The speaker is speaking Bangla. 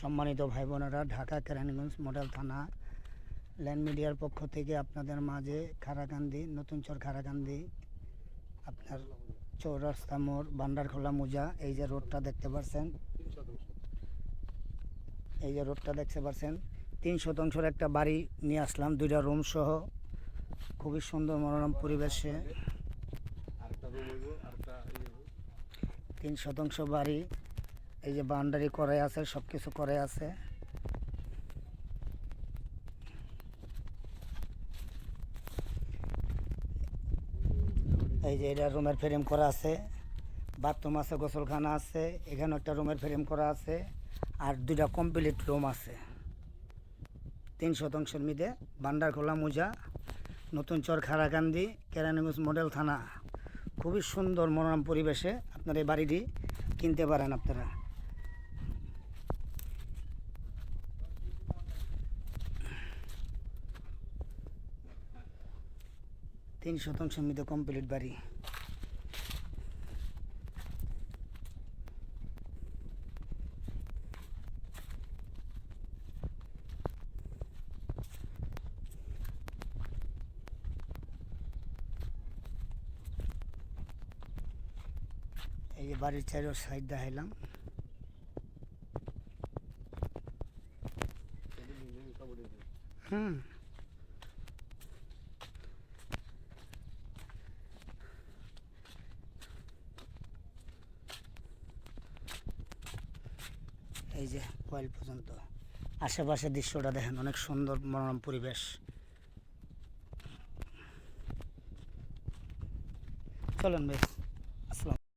সম্মানিত ভাই বোনেরা ঢাকা কেরানীগঞ্জ মডেল থানা ল্যান্ড মিডিয়ার পক্ষ থেকে আপনাদের মাঝে খারাকান্দি নতুন চর খারাকান্দি আপনার চৌরাস্তা মোড় বান্ডারখোলা মোজা, এই যে রোডটা দেখতে পাচ্ছেন এই যে রোডটা দেখতে পাচ্ছেন তিন শতাংশের একটা বাড়ি নিয়ে আসলাম, দুইটা রুম সহ। খুবই সুন্দর মনোরম পরিবেশে। তিন শতাংশ বাড়ি এই যে বাউন্ডারি করে আছে সব কিছু করে আছে। এই যে এটা রুমের ফ্রেম করা আছে, বাথরুম আছে, গোসলখানা আছে, এখানে একটা রুমের ফ্রেম করা আছে, আর দুইটা কমপ্লিট রুম আছে। তিন শতাংশের মধ্যে বান্ডারখোলা মোজা, নতুন চর খারাকান্দি কেরানীগঞ্জ মডেল থানা। খুবই সুন্দর মনোরম পরিবেশে আপনার এই বাড়িটি কিনতে পারেন আপনারা। তিন শতাংশের মধ্যে কমপ্লিট বাড়ি। এই যে বাড়ির চারো সাইড দেখাইলাম। হুম। এই যে কয়েল পর্যন্ত। আশেপাশে দৃশ্যটা দেখেন অনেক সুন্দর মনোরম পরিবেশ। চলেন বেশ